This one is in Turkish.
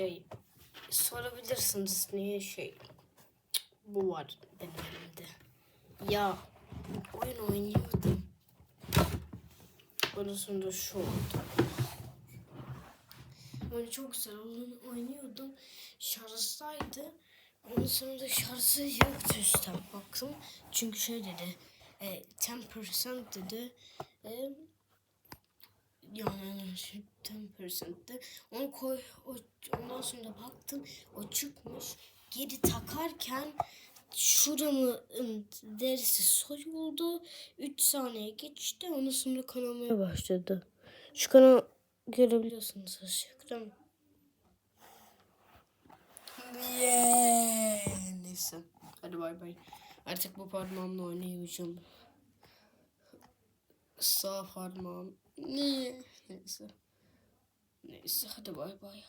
şey sorabilirsiniz niye şey bu var benim elimde. Ya oyun oynuyordum. Ondan sonra şu oldu. Böyle çok güzel oyun oynuyordum. Şarjdaydı. Ondan sonra da şarjı yoktu üstten baktım. Çünkü şey dedi. E, 10% dedi. E, yani şey, 10%'de onu koy o, ondan sonra baktım o çıkmış geri takarken şuramın derisi soyuldu 3 saniye geçti ondan sonra kanamaya başladı şu kanal görebiliyorsunuz teşekkür Yeah. Neyse. Hadi bay bay. Artık bu parmağımla oynayamayacağım. Sağ parmağım. Neyse. Neyse hadi bay bay.